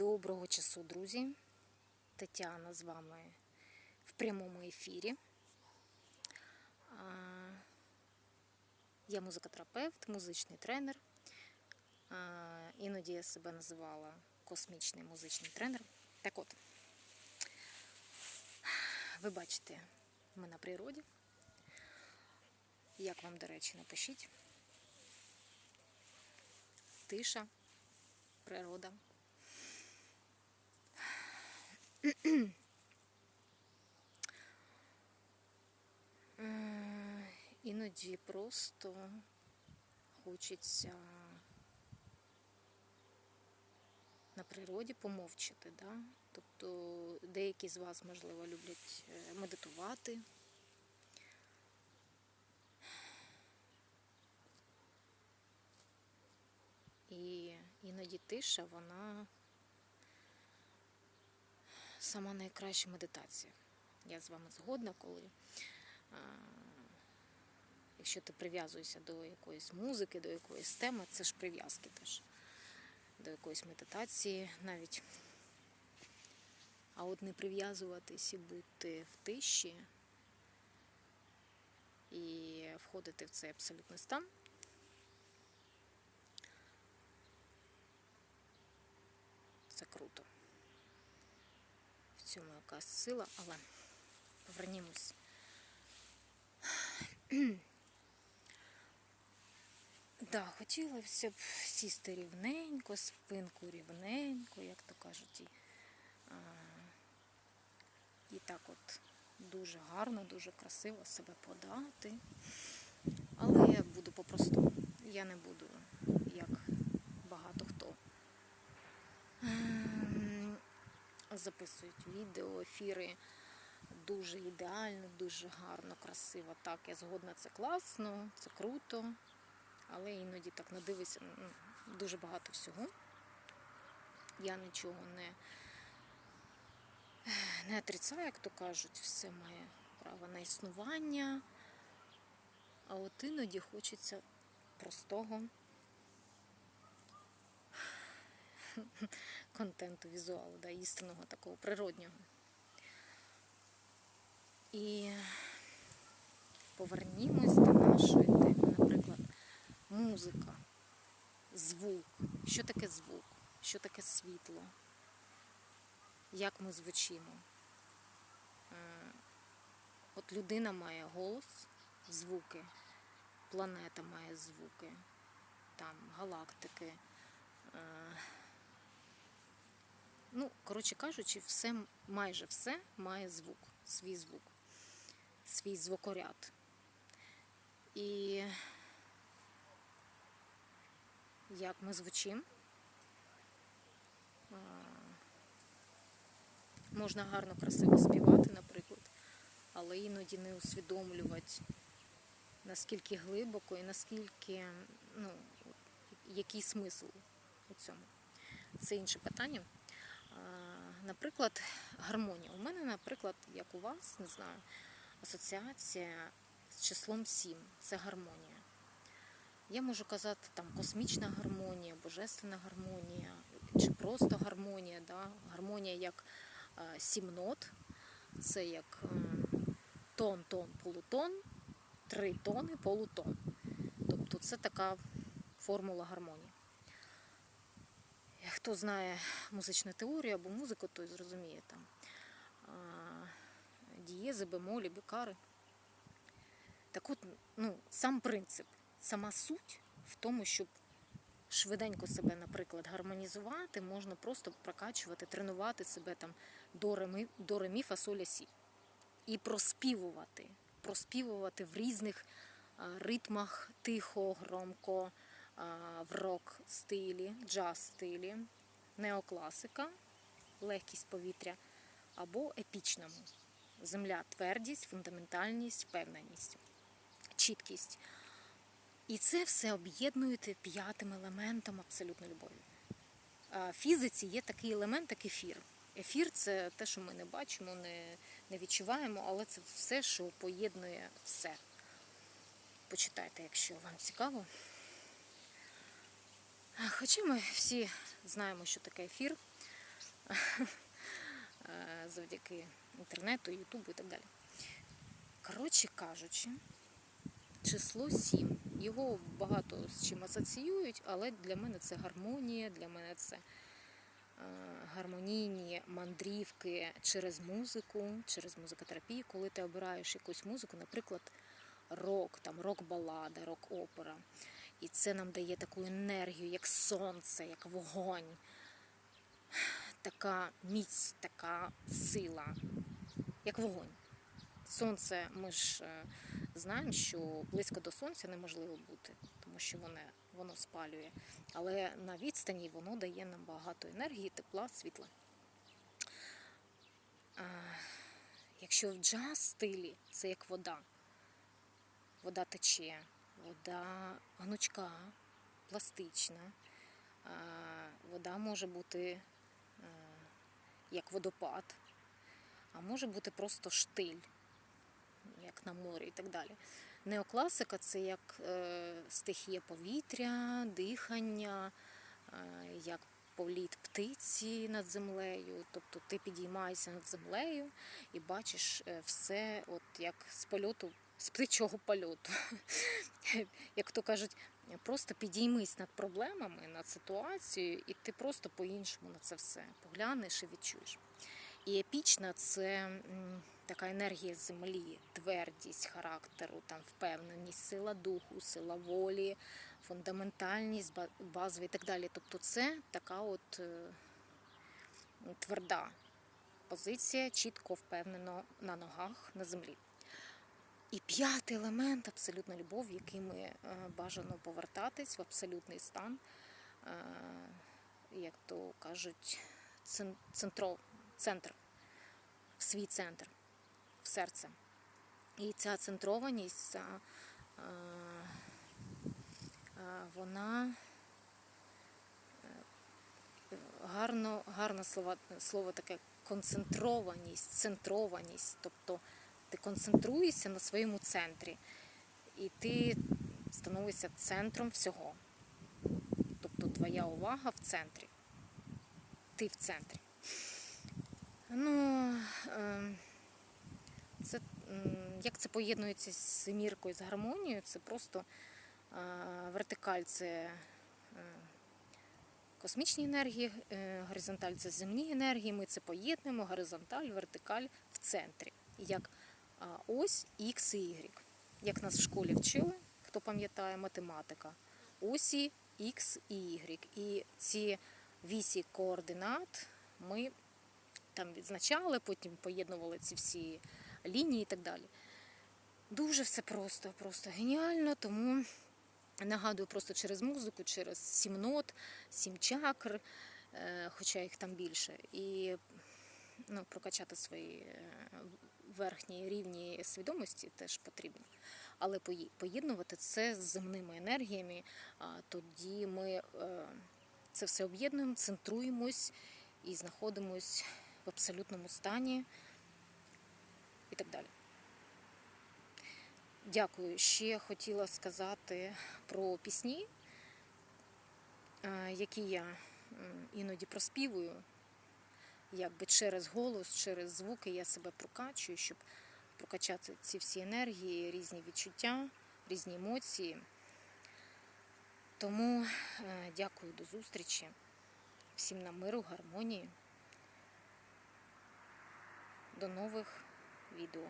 Доброго часу, друзі. Тетяна з вами в прямому ефірі. Я музикотерапевт, музичний тренер. Іноді я себе називала космічний музичний тренер. Так от, ви бачите, ми на природі. Як вам, до речі, напишіть. Тиша, природа. Е, Іноді просто хочеться на природі помовчати, да? Тобто деякі з вас, можливо, люблять е, медитувати. І іноді тиша, вона сама найкраща медитація. Я з вами згодна, коли якщо ти прив'язуєшся до якоїсь музики, до якоїсь теми, це ж прив'язки теж, до якоїсь медитації навіть. А от не прив'язуватись і бути в тиші і входити в цей абсолютний стан. Це круто. Цьому якась сила, але повернімось. Да, хотілося б сісти рівненько, спинку рівненько, як то кажуть. І, а, і так от дуже гарно, дуже красиво себе подати. Але я буду по-простому. Я не буду, як багато хто ем, записують відео, ефіри дуже ідеально, дуже гарно, красиво. Так, я згодна, це класно, це круто, але іноді так надивишся ну, дуже багато всього. Я нічого не, не отрицаю, як то кажуть, все має право на існування. А от іноді хочеться простого контенту, візуалу, да, істинного такого природнього. І повернімось до нашої теми, наприклад, музика, звук. Що таке звук? Що таке світло? Як ми звучимо? Е, От людина має голос, звуки, планета має звуки, там галактики. Ну, коротше кажучи, все, майже все має звук, свій звук, свій звукоряд. І як ми звучимо, можна гарно, красиво співати, наприклад, але іноді не усвідомлювати, наскільки глибоко і наскільки, ну, який смисл у цьому. Це інше питання. Наприклад, гармонія. У мене, наприклад, як у вас, не знаю, асоціація з числом 7 це гармонія. Я можу казати там космічна гармонія, божественна гармонія, чи просто гармонія. Да? Гармонія як е, сім нот, це як е, тон, тон, полутон, три тони, полутон. Тобто це така формула гармонії. Хто знає музичну теорію або музику, той зрозуміє там дієзи, бемолі, бікари. Так от, ну, сам принцип, сама суть в тому, щоб швиденько себе, наприклад, гармонізувати, можна просто прокачувати, тренувати себе там до ремі, до ремі фасоля сі. І проспівувати, проспівувати в різних ритмах тихо, громко, в рок стилі, джаз стилі, неокласика, легкість повітря або епічному. Земля, твердість, фундаментальність, впевненість, чіткість. І це все об'єднуєте п'ятим елементом абсолютно любові. В фізиці є такий елемент, як ефір. Ефір це те, що ми не бачимо, не, не відчуваємо, але це все, що поєднує все. Почитайте, якщо вам цікаво. А, Хоча ми всі знаємо, що таке ефір. е, завдяки інтернету, Ютубу і так далі. Коротше кажучи, число 7. Його багато з чим асоціюють, але для мене це гармонія, для мене це е, гармонійні мандрівки через музику, через музикотерапію, коли ти обираєш якусь музику, наприклад, рок, там рок-балада, рок-опера. І це нам дає таку енергію, як сонце, як вогонь, така міць, така сила, як вогонь. Сонце, ми ж е, знаємо, що близько до сонця неможливо бути, тому що воно, воно спалює. Але на відстані воно дає нам багато енергії, тепла, світла. Якщо в джаз стилі це як вода, вода тече, вода гнучка, пластична, вода може бути е, як водопад, а може бути просто штиль як на морі і так далі. Неокласика це як е, стихія повітря, дихання, е, як політ птиці над землею. Тобто ти підіймаєшся над землею і бачиш все от як з польоту, з птичого польоту. Як то кажуть, просто підіймись над проблемами, над ситуацією, і ти просто по-іншому на це все поглянеш і відчуєш. І епічна це така енергія землі, твердість характеру, там впевненість, сила духу, сила волі, фундаментальність, ба- базові і так далі. Тобто це така от е, тверда позиція, чітко впевнено на ногах на землі. І п'ятий елемент абсолютно любов, який ми е, бажано повертатись в абсолютний стан, е, як то кажуть, цен- центро, центр, в свій центр, в серце. І ця центрованість, ця, е, вона гарно, гарне слово, слово таке концентрованість, центрованість. Тобто ти концентруєшся на своєму центрі, і ти становишся центром всього. Тобто твоя увага в центрі. Ти в центрі. Ну, е, це, як це поєднується з семіркою, з гармонією, це просто е, вертикаль це е, космічні енергії, е, горизонталь це земні енергії. Ми це поєднуємо, горизонталь, вертикаль в центрі. Як ось X і Y. Як нас в школі вчили, хто пам'ятає математика, осі X і Y. І ці вісі координат ми там відзначали, потім поєднували ці всі лінії і так далі. Дуже все просто, просто геніально, тому нагадую просто через музику, через сім нот, сім чакр, е, хоча їх там більше. І ну, прокачати свої е, верхні рівні свідомості теж потрібно. Але поєднувати це з земними енергіями, тоді ми е, це все об'єднуємо, центруємось і знаходимось в абсолютному стані і так далі. Дякую. Ще хотіла сказати про пісні, е, які я іноді проспівую. Якби через голос, через звуки я себе прокачую, щоб прокачати ці всі енергії, різні відчуття, різні емоції. Тому е, дякую до зустрічі. Всім на миру, гармонії. До нових відео.